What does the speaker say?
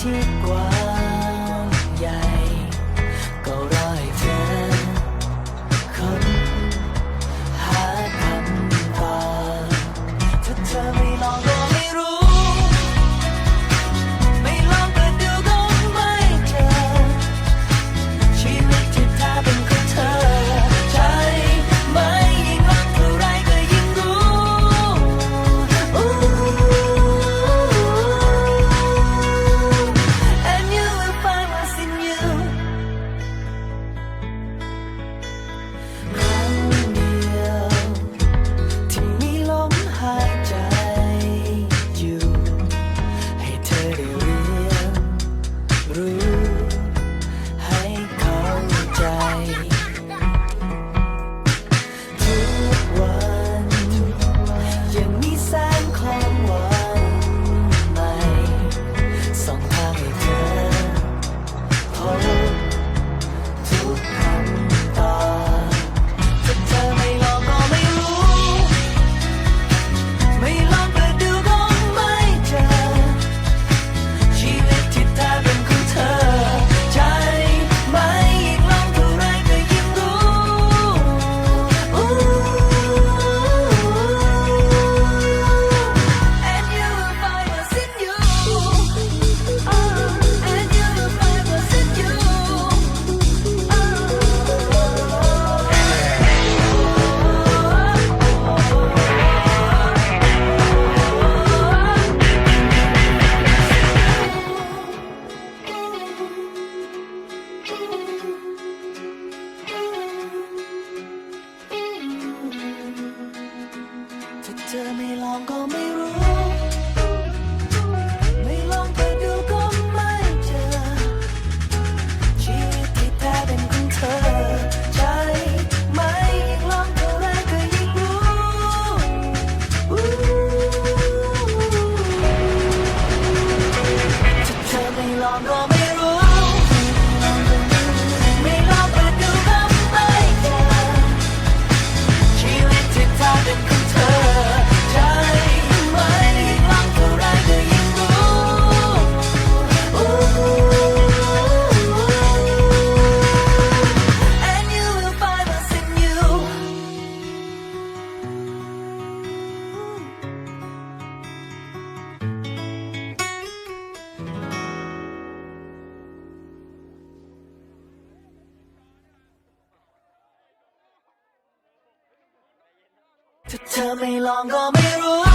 奇怪。 เธอไม่ลองก็ไม่รู้ ไม่ลองก็ดูก็ไม่เจอ ชีวิตที่แท้เป็นของเธอ ใช่ไหมยิ่งลองเท่าไรก็ยิ่งรู้ ถ้าเธอไม่ลองก็ไม่รู้ เธอไม่ลองก็ไม่รู้